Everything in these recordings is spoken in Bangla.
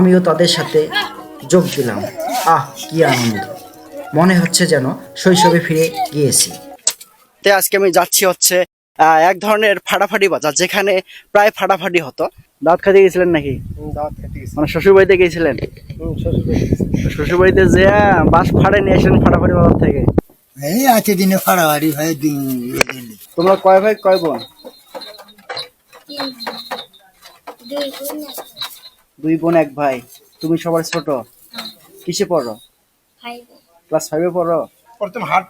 আমিও তাদের সাথে যোগ দিলাম। আহ কি আনন্দ। মনে হচ্ছে যেন শৈশবে ফিরে গিয়েছি। তে আজকে আমি যাচ্ছি হচ্ছে আহ, এক ধরনের ফাটাফাটি বাজার যেখানে প্রায় ফাটাফাটি হতো। দাঁত খাতে গেছিলেন নাকি? মানে শ্বশুর বাড়িতে গেছিলেন? হুম, শ্বশুর বাড়ি বাড়িতে যে বাস ফাড়ে নিয়ে এসেছেন ফাটাফাটি বাজার থেকে। এই আছে দিনে ফাড়াফাড়ি হয় দিন তোমরা কয় ভাই কয় বোন? দুই বোন এক ভাই। তুমি সবার ছোট। কিসে পড়ো? ক্লাস ফাইভে পড়ো? প্রথম হাট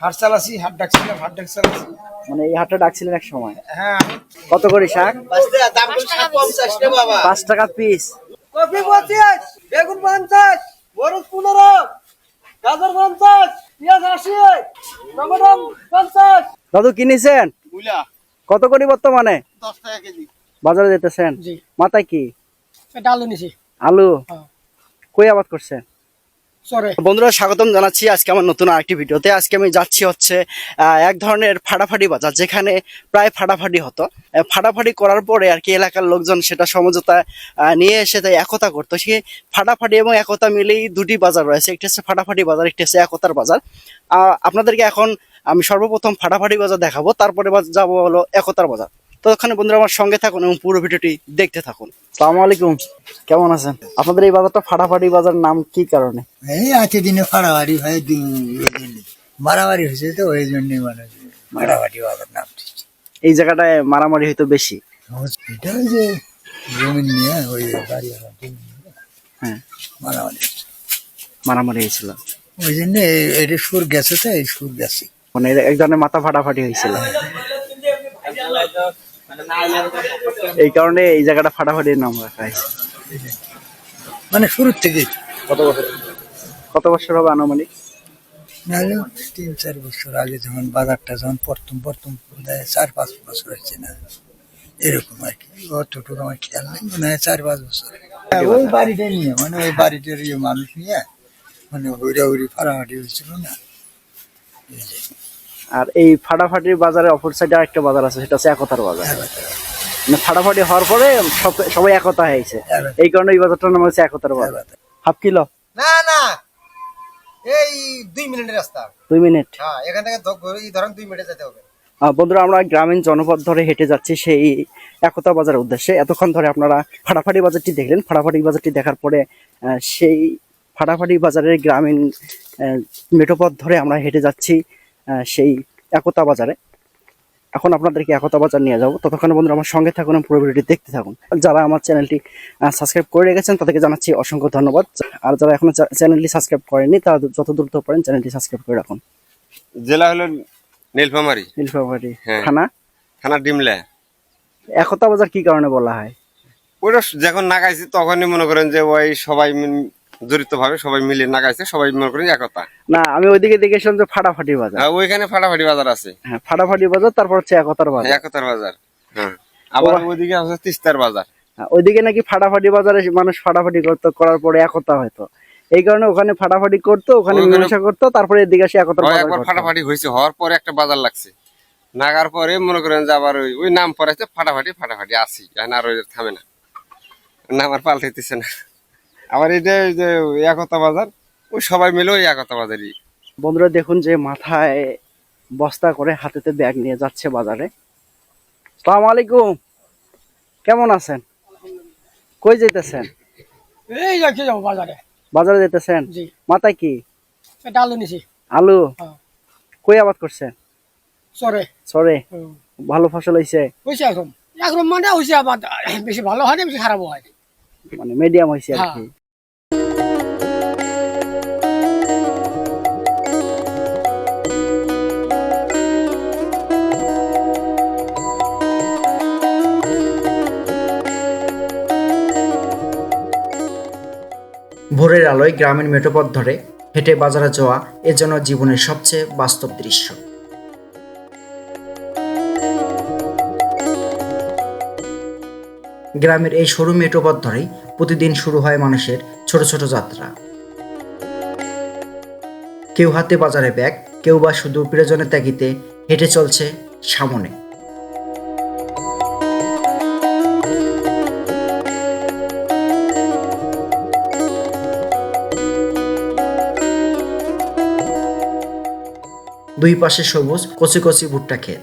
হাট চালাছি হাট ডাকছিলাম হাট ডাক চালাছি মানে এই হাটটা ডাকছিলেন এক সময়? হ্যাঁ। কত করে শাক? পাঁচ টাকা পিস। কপি পঁচিশ বেগুন পঞ্চাশ মরুচ পনেরো গাজর পঞ্চাশ পেঁয়াজ আশি টমেটো পঞ্চাশ। দাদু কিনেছেন? কত করে বর্তমানে? দশ টাকা কেজি। বাজারে যেতেছেন? মাথায় কি? এটা আলু নিছি। আলু? হ্যাঁ। কই আবাদ করছেন বন্ধুরা স্বাগতম জানাচ্ছি আজকে আমার নতুন আরেকটি ভিডিওতে। আজকে আমি যাচ্ছি হচ্ছে এক ধরনের ফাটাফাটি বাজার যেখানে প্রায় ফাটাফাটি হতো। ফাটাফাটি করার পরে আর কি এলাকার লোকজন সেটা সমঝোতা নিয়ে এসে তাই একতা করতো। সে ফাটাফাটি এবং একতা মিলেই দুটি বাজার রয়েছে। একটি হচ্ছে ফাটাফাটি বাজার একটি হচ্ছে একতার বাজার। আহ, আপনাদেরকে এখন আমি সর্বপ্রথম ফাটাফাটি বাজার দেখাবো তারপরে যাব হলো একতার বাজার। ততক্ষণে বন্ধুরা আমার সঙ্গে থাকুন এবং পুরো ভিডিওটি দেখতে থাকুন। সালাম আলাইকুম কেমন আছেন? আপনাদের এই বাজারটা ফাটাফাটি বাজার নাম কি কারণে? এই আছে দিনে ফাড়াফাড়ি হয় দিন মারামারি হয়েছে তো ওই জন্যই মানে ফাড়াফাড়ি বাবার নাম এই জায়গাটায় মারামারি হয়তো বেশি। এটা ওই যে জমিন নিয়ে ওই বাড়ি জমি হ্যাঁ। মারামারি মারামারি হয়েছিল। ওই জন্য এটা সুর গেছে তো এই সুর গেছে। মানে এক ধরনের মাথা ফাটাফাটি হয়েছিল। এই কারণে এই জায়গাটা ফাটাফাটির নাম রাখা হয়েছে। মানে শুরুর থেকে। কত বছর? কত বছর হবে আনুমানিক? তিন চার বছর আগে যখন বাজারটা যখন প্রথম প্রথম চার পাঁচ বছর হচ্ছে না। এরকম আর কি। অতটুকু আমার খেয়াল নেই মনে হয় চার পাঁচ বছর। হ্যাঁ, ওই বাড়িটা নিয়ে মানে ওই বাড়িটার ইয়ে মানুষ নিয়ে মানে হইরা হইরি ফাড়াফাড়ি হয়েছিল না। এই যে, আর এই ফাটাফাটির বাজারে অপর সাইডে আরেকটা বাজার আছে সেটা হচ্ছে একতার বাজার। মানে ফাটাফাটি হওয়ার পরে সব- সবাই একতা হয়েছে। এই কারণে এই বাজারটার নাম হচ্ছে একতার বাজার। Half kilo? না না। এই দুই মিনিটের রাস্তা। দুই মিনিট? হ্যাঁ এখান থেকে এই ধরেন দুই মিনিটে যেতে হবে। বন্ধুরা আমরা গ্রামীণ জনপদ ধরে হেঁটে যাচ্ছি সেই একতা বাজারের উদ্দেশ্যে। এতক্ষণ ধরে আপনারা ফাটাফাটি বাজারটি দেখলেন। ফাটাফাটি বাজারটি দেখার পরে সেই ফাটাফাটি বাজারের গ্রামীণ আহ, মেঠোপথ ধরে আমরা হেঁটে যাচ্ছি। সেই একতা বাজারে। এখন আপনাদেরকে একতা বাজার নিয়ে যাব। ততক্ষণ বন্ধুরা আমার সঙ্গে থাকুন পুরো ভিডিওটি দেখতে থাকুন। যারা আমার চ্যানেলটি সাবস্ক্রাইব করে রেখেছেন তাদেরকে জানাচ্ছি অসংখ্য ধন্যবাদ। আর যারা এখনও চ্যানেলটি সাবস্ক্রাইব করেনি তারা যত দ্রুত পারেন চ্যানেলটি সাবস্ক্রাইব করে রাখুন। জেলা হলো নীলফামারি। নীলফামারী। হ্যাঁ। থানা? থানা ডিমলা। একতা বাজার কি কারণে বলা হয়? ওইটা যখন নাগাইছে তখনই মনে করেন যে ওই সবাই জড়িত ভাবে সবাই মিলে নাগাইছে সবাই মনে করেন একতা। না আমি ওইদিকে দেখেছিলাম যে ফাটাফাটি বাজার। আর ওইখানে ফাটাফাটি বাজার আছে। হ্যাঁ ফাটাফাটি বাজার তারপর হচ্ছে একতার বাজার। একতার বাজার হ্যাঁ। আবার ওইদিকে আছে তিস্তার বাজার। হ্যাঁ, ওইদিকে নাকি ফাটাফাটি বাজারে মানুষ ফাটাফাটি করতো করার পরে একতা হয়তো। এই কারণে ওখানে ফাটাফাটি করতো ওখানে মীমাংসা করতো তারপরে এদিকে এসে একতার বাজার একবার ফাটাফাটি হয়েছে হওয়ার পরে একটা বাজার লাগছে। নাগার পরে মনে করেন যে আবার ওই ওই নাম পড়াইছে ফাটাফাটি ফাটাফাটি আসি আর ওই থামে না। নাম আর পাল্টাইতেছে না। আবার এটা যে একতা বাজার ওই সবাই মিলে ওই একতা বাজারই। বন্ধুরা দেখুন যে মাথায় বস্তা করে হাতেতে ব্যাগ নিয়ে যাচ্ছে বাজারে। সালাম আলাইকুম। কেমন আছেন? কই যেতেছেন এই যাচ্ছি যাব বাজারে? বাজারে যেতেছেন মাথায় কি? এটা আলু নিছি। আলু? হ্যাঁ। কই আবাদ করছেন? সরে। সরে? ভালো ফসল হয়েছে হয়েছে এখন। এখন মানে হয়েছে আবার বেশি ভালো হয় না বেশি খারাপ হয় মানে মিডিয়াম হয়েছে আর হ্যাঁ। কি। ভোরের আলোয় গ্রামীণ মেঠোপথ ধরে হেঁটে বাজারে যাওয়া এ যেন জীবনের সবচেয়ে বাস্তব দৃশ্য। গ্রামের এই সরু মেঠোপথ ধরেই প্রতিদিন শুরু হয় মানুষের ছোট ছোট যাত্রা। কেউ হাতে বাজারে ব্যাগ, কেউ বা শুধু প্রিয়জনের ত্যাগিতে হেঁটে চলছে সামনে। দুই পাশে সবুজ কচি কচি ভুট্টা ক্ষেত।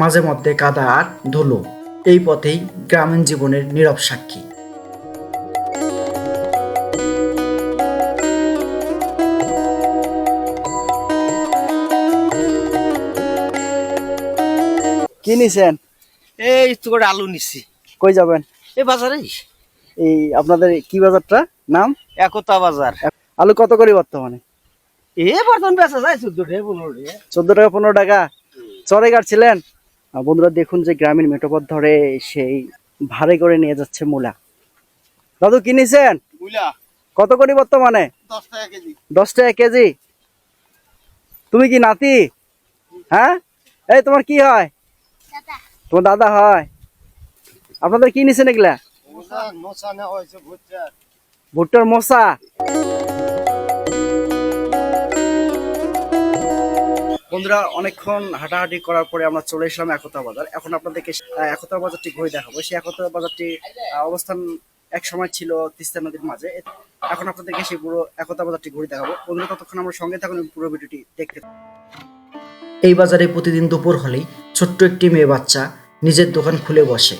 মাঝে মধ্যে কাদা আর ধুলো এই পথেই গ্রামীণ জীবনের নীরব সাক্ষী। কি নিছেন? এই তো করে আলু নিছি। কই যাবেন? এই বাজারে এই আপনাদের কি বাজারটা? নাম? একতা বাজার। আলু কত করে বর্তমানে? এ বর্তমান বেচা যায় চোদ্দ টাকা পনেরো টাকা। চোদ্দ টাকা পনেরো টাকা। চরে কাটছিলেন বন্ধুরা দেখুন যে গ্রামীণ মেটোপথ ধরে সেই ভাড়ে করে নিয়ে যাচ্ছে মূলা। দাদু কিনেছেন কত করে বর্তমানে? দশ টাকা কেজি। দশ টাকা কেজি? তুমি কি নাতি? হ্যাঁ? এই তোমার কি হয়? তোমার দাদা হয়। আপনাদের কি নিছেন এগুলা? ভুট্টার মশা? বন্ধুরা অনেকক্ষণ হাঁটাহাঁটি করার পরে আমরা চলে এসলাম একতা বাজার। এখন আপনাদেরকে একতা বাজারটি ঘুরে দেখাবো। সেই একতা বাজারটি অবস্থান এক সময় ছিল তিস্তা নদীর মাঝে। এখন আপনাদেরকে সেই পুরো একতা বাজারটি ঘুরে দেখাবো। বন্ধুরা ততক্ষণ আমরা সঙ্গে থাকুন পুরো ভিডিওটি দেখতে এই বাজারে প্রতিদিন দুপুর হলেই ছোট্ট একটি মেয়ে বাচ্চা নিজের দোকান খুলে বসে।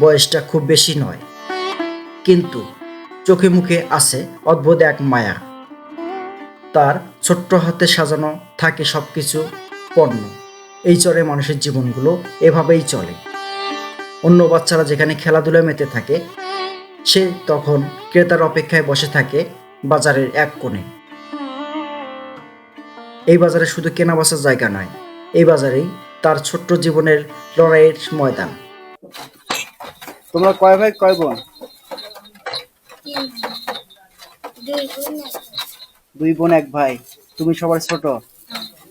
বয়সটা খুব বেশি নয়। কিন্তু চোখে মুখে আছে অদ্ভুত এক মায়া। তার ছোট্ট হাতে সাজানো থাকে সবকিছু পণ্য। এই চরে মানুষের জীবনগুলো এভাবেই চলে। অন্য বাচ্চারা যেখানে খেলাধুলায় মেতে থাকে, সে তখন ক্রেতার অপেক্ষায় বসে থাকে বাজারের এক কোণে। এই বাজারে শুধু কেনা বেচার জায়গা নয়, এই বাজারেই তার ছোট্ট জীবনের লড়াইয়ের ময়দান। তোমরা কয় ভাই, কয় বোন? দুই বোন, এক ভাই। তুমি সবার ছোট।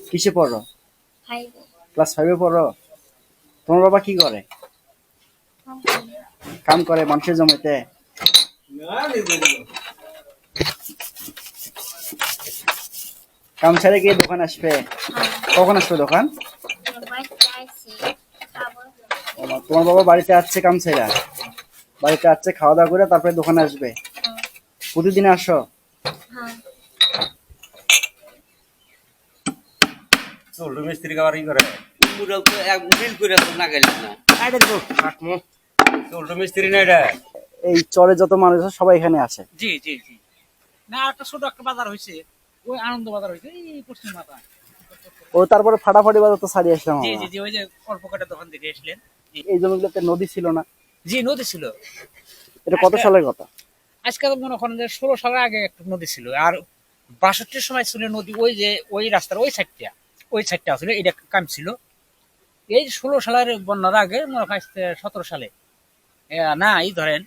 কিসে পড়ো? ক্লাস ফাইভে পড়ো? তোমার বাবা কি করে? কাম করে মানুষের জমিতে? কাম ছেড়ে গিয়ে দোকান আসবে। কখন আসবে দোকান? তোমার বাবা বাড়িতে আসছে কাম ছেড়া বাড়িতে আসছে খাওয়া দাওয়া করে তারপরে দোকানে আসবে। প্রতিদিন আসো। চোল্ড মিস্ত্রি কাবার কি করে। মুরাল তো এক মিল করে তো না গেল না। আরে তো কাটমো চোল্ড মিস্ত্রি না এটা। এই চরে যত মানুষ আছে সবাই এখানে আছে। জি জি জি। না একটা ছোট একটা বাজার হয়েছে। ওই আনন্দ বাজার হয়েছে এই পশ্চিম মাথা ও তারপরে ফাটাফাটি বাজার তো ছাড়িয়ে আসলাম জি। জি জি ওই যে অল্প কটা দোকান থেকে এসলেন। জি। এই জমিগুলোতে নদী ছিল না। জি নদী ছিল। এটা কত সালের কথা? আজকে মনে করেন যে ষোলো সালের আগে একটা নদী ছিল। আর বাষট্টির সময় ছিল নদী ওই যে ওই রাস্তার ওই সাইডটা ওই সাইডটা ছিল এটা কাম ছিল। এই ষোলো সালের বন্যার আগে মনে হয় সতেরো সালে না এই ধরেন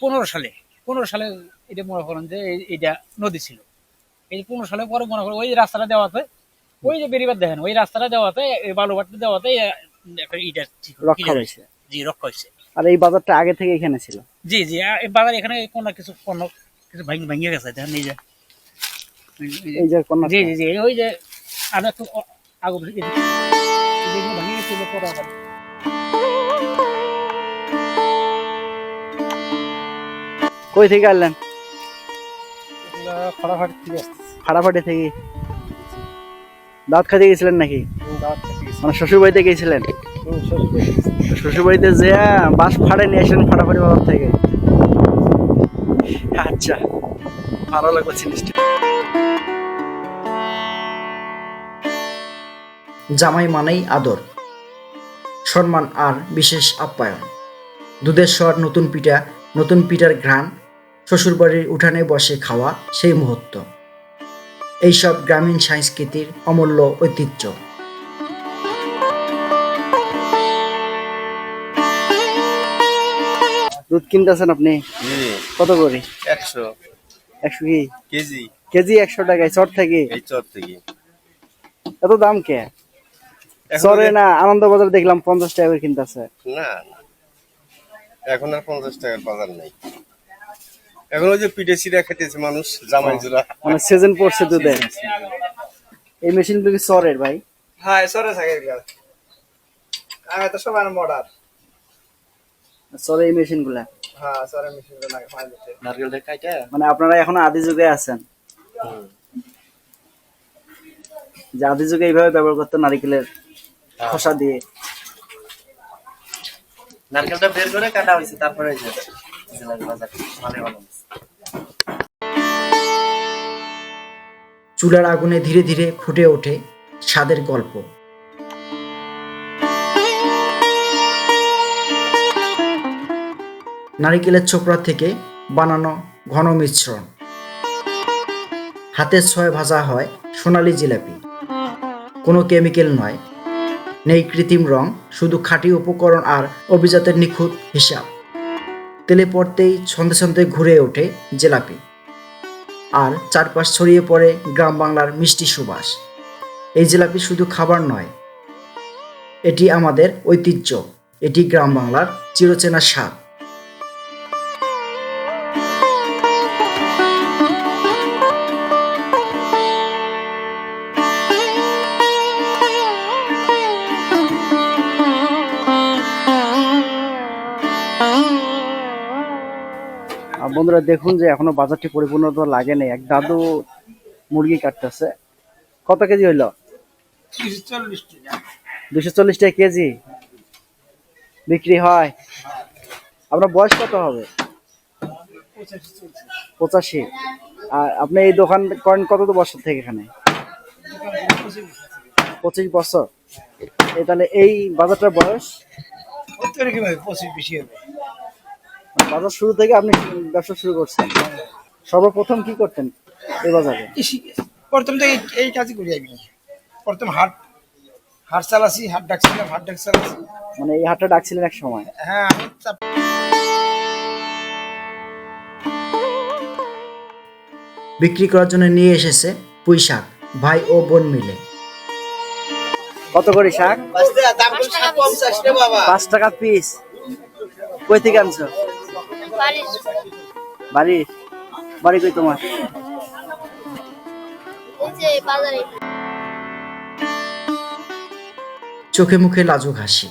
পনেরো সালে পনেরো সালে এটা মনে করেন যে এইটা নদী ছিল। এই পনেরো সালে পরে মনে করেন ওই রাস্তাটা দেওয়াতে ওই যে বেরিবার দেখেন ওই রাস্তাটা দেওয়াতে এই বালুবাটটা দেওয়াতে এটা ঠিক রক্ষা হয়েছে। জি রক্ষা হয়েছে। আর এই বাজারটা আগে থেকে এখানে ছিল। জি জি এই বাজার এখানে কোনো কিছু পণ্য কিছু ভাঙি ভাঙিয়ে গেছে দেখেন এই যে এই যে। কন্যা জি জি জি ওই যে আর একটু আগে এই যে- ভাঙিয়ে গেছে পরে আবার। কই থেকে আনলেন? ফাটাফাটি থেকে ফাটাফাটি থেকে? দাঁত খাইতে গেছিলেন নাকি? খেতে মানে শ্বশুর বাড়িতে গেছিলেন শ্বশুর বাড়ি গেছি। শ্বশুর বাড়িতে যে বাস ফাড়ে নিয়ে আসলেন ফাটাফাটি থেকে। আচ্ছা ভালো লাগল জিনিসটা। জামাই মানেই আদর, সম্মান আর বিশেষ আপ্যায়ন। দুধের স্বর নতুন পিঠা, নতুন পিঠার ঘ্রাণ, শ্বশুরবাড়ির উঠানে বসে খাওয়া সেই মুহূর্ত। এইসব গ্রামীণ সংস্কৃতির অমূল্য ঐতিহ্য। দুধ কিনতেছেন আপনি? কত করে? একশো। একশো কি? কেজি। কেজি একশো টাকায় চর থেকে? চর থেকে। এত দাম কে? চরে না আনন্দ বাজার দেখলাম পঞ্চাশ টাকা করে কিনতেছে। না না। এখন আর পঞ্চাশ টাকার বাজার নেই। এখন ওই যে পিঠে সিরা খেতেছে মানুষ জামাই জোড়া। মানে সিজন পড়ছে দুধের এই মেশিনগুলো কি চরের ভাই? হ্যাঁ সরে থাকে আমি তো সবার মর্ডার চলে এই মেশিনগুলা হ্যাঁ সরে মেশিন লাগে পানি দিতে নারকেলটা কাইটা মানে আপনারা এখনও আদি যুগে আছেন। যে আদি যুগে এইভাবে ব্যবহার করতো নারিকেলের খোসা দিয়ে। নারকেলটা বের করে কাটা হয়েছে তারপরে চুলার আগুনে ধীরে ধীরে ফুটে ওঠে স্বাদের গল্প। নারিকেলের চোপড়া থেকে বানানো ঘন মিশ্রণ। হাতের ছয় ভাজা হয় সোনালি জিলাপি। কোনো কেমিক্যাল নয়। নেই কৃত্রিম রং, শুধু খাঁটি উপকরণ আর অভিজাতের নিখুঁত হিসাব। তেলে পড়তেই ছন্দে ছন্দে ঘুরে ওঠে জিলাপি। আর চারপাশ ছড়িয়ে পড়ে গ্রাম বাংলার মিষ্টি সুবাস। এই জিলাপি শুধু খাবার নয়, এটি আমাদের ঐতিহ্য। এটি গ্রাম বাংলার চিরচেনা স্বাদ। বন্ধুরা দেখুন যে এখনও বাজারটি পরিপূর্ণতা লাগে নাই। এক দাদু মুরগি কাটতেছে। কত কেজি হইল? দুশো চল্লিশ টাকা কেজি। বিক্রি হয়। আপনার বয়স কত হবে? পঁচাশি। আর আপনি এই দোকান করেন কত বছর থেকে এখানে? পঁচিশ বছর। তাহলে এই বাজারটার বয়স? পঁচিশ, বেশি হবে বাজার শুরু থেকে আপনি ব্যবসা শুরু করছেন। সর্বপ্রথম কি করতেন এই বাজারে? প্রথম তো এই- কাজই করি আমি। প্রথম হাট হাট চালাছি হাট ডাকছিলাম হাট ডাক চালাছি। মানে এই হাটটা ডাকছিলেন এক সময়? হ্যাঁ আমি বিক্রি করার জন্য নিয়ে এসেছে পুঁই শাক ভাই ও বোন মিলে। কত করে শাক? পাঁচ টাকা পিস কই থেকে আনছো? বাড়ি বাড়ি কই তোমার? চোখে মুখে লাজুক হাসি।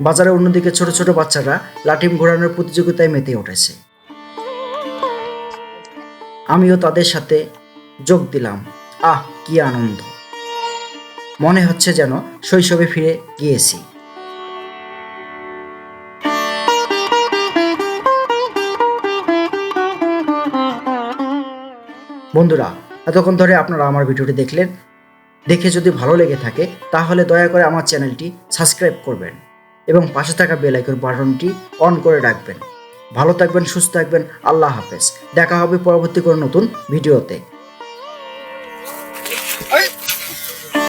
বাজারে অন্যদিকে ছোট ছোট বাচ্চারা লাঠিম ঘোরানোর প্রতিযোগিতায় মেতে উঠেছে। আমিও তাদের সাথে যোগ দিলাম। আহ, কি আনন্দ। মনে হচ্ছে যেন শৈশবে ফিরে গিয়েছি। বন্ধুরা, এতক্ষণ ধরে আপনারা আমার ভিডিওটি দেখলেন। দেখে যদি ভালো লেগে থাকে, তাহলে দয়া করে আমার চ্যানেলটি সাবস্ক্রাইব করবেন। এবং পাশে থাকা বেল আইকন বাটনটি অন করে রাখবেন। ভালো থাকবেন, সুস্থ থাকবেন, আল্লাহ হাফেজ। দেখা হবে পরবর্তী কোনো নতুন ভিডিওতে।